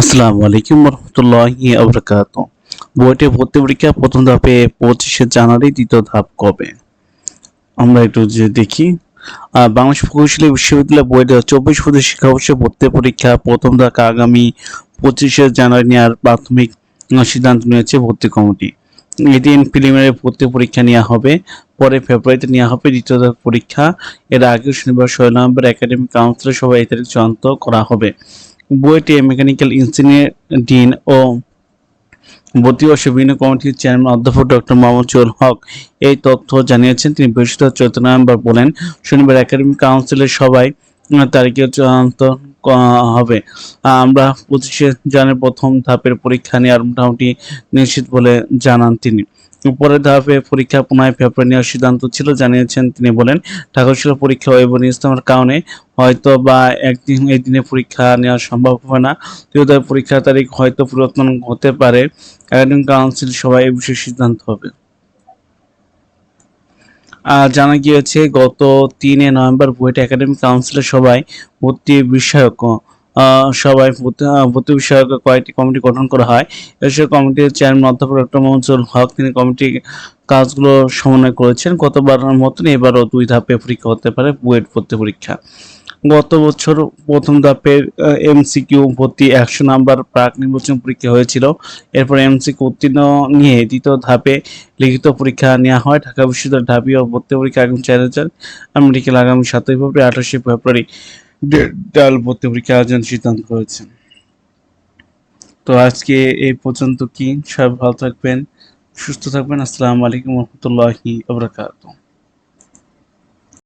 আসসালামু আলাইকুম রহমতুল্লাহি আবরাকাত বইটি ভর্তি পরীক্ষা প্রথম ধাপে পঁচিশে জানুয়ারি দ্বিতীয় ধাপ কবে? আমরা একটু যে দেখি। বাংলাদেশ প্রকৌশলী বিশ্ববিদ্যালয় বইটি চব্বিশ পঁচিশ শিক্ষাবর্ষে ভর্তি পরীক্ষা প্রথম ধাপে আগামী পঁচিশে জানুয়ারি নেওয়ার প্রাথমিক সিদ্ধান্ত নিয়েছে ভর্তি কমিটি। এদিন প্রিলিমিনারি ভর্তি পরীক্ষা নেওয়া হবে, পরে ফেব্রুয়ারিতে নেওয়া হবে দ্বিতীয় ধাপ পরীক্ষা। এর আগে শনিবার ষোলো নভেম্বর একাডেমিক কাউন্সিলের সভায় এই তারিখ চূড়ান্ত করা হবে। বুয়েটে মেকানিক্যাল ইঞ্জিনিয়ার ডিন ও ভর্তি ও বিভিন্ন কমিটির চেয়ারম্যান অধ্যাপক ডক্টর মোহাম্মদ জুয়েল হক এই তথ্য জানিয়েছেন। তিনি বৃহস্পতিবার চৌদ্দ নভেম্বর বলেন, শনিবার একাডেমিক কাউন্সিলের সবাই তারিখে চূড়ান্ত হবে। আমরা পঁচিশে জানের প্রথম ধাপের পরীক্ষা নেওয়ার মোটামুটি নিশ্চিত বলে জানান তিনি। পরের ধাপে পরীক্ষা পুনরায় ফেব্রুয়ারি নেওয়ার সিদ্ধান্ত ছিল, জানিয়েছেন তিনি বলেন ঢাকা ছিল পরীক্ষা এবং ইসলামের কারণে হয়তো বা একদিন এই দিনে পরীক্ষা নেওয়া সম্ভব হবে না। তৃতীয় পরীক্ষার তারিখ হয়তো পরিবর্তন হতে পারে। একাডেমিক কাউন্সিল সবাই এই বিষয়ে সিদ্ধান্ত হবে। জানা গিয়েছে গত তিনে নভেম্বর বুয়েট একাডেমিক কাউন্সিলের সবাই ভর্তি বিষয়ক সবাই ভর্তি বিষয়ক কয়েকটি কমিটি গঠন করা হয়। এসব কমিটির চেয়ারম্যান অধ্যাপক ডক্টর মনসুর হক তিনি কমিটি কাজগুলো সমন্বয় করেছেন। গতবারের মতন এবারও দুই ধাপে পরীক্ষা হতে পারে বুয়েট ভর্তি পরীক্ষা। গত বছর প্রথম ধাপের এমসিকিউ ভর্তি একশো নাম্বার প্রাক নির্বাচন পরীক্ষা হয়েছিল। এরপর এমসিকিউ উত্তীর্ণ নিয়ে দ্বিতীয় ধাপে লিখিত পরীক্ষা নেওয়া হয়। ঢাকা বিশ্ববিদ্যালয় ঢাবি ও ভর্তি পরীক্ষা আগামী চার হাজার মেডিকেল আগামী সাতই ফেব্রুয়ারি, আঠাশে ফেব্রুয়ারি ডাল ভর্তি পরীক্ষা আয়োজন সিদ্ধান্ত করেছেন। তো আজকে এই পর্যন্ত কি? সবাই ভালো থাকবেন, সুস্থ থাকবেন। আসসালামু আলাইকুম রহমতুল্লাহি আবরাকাতুহ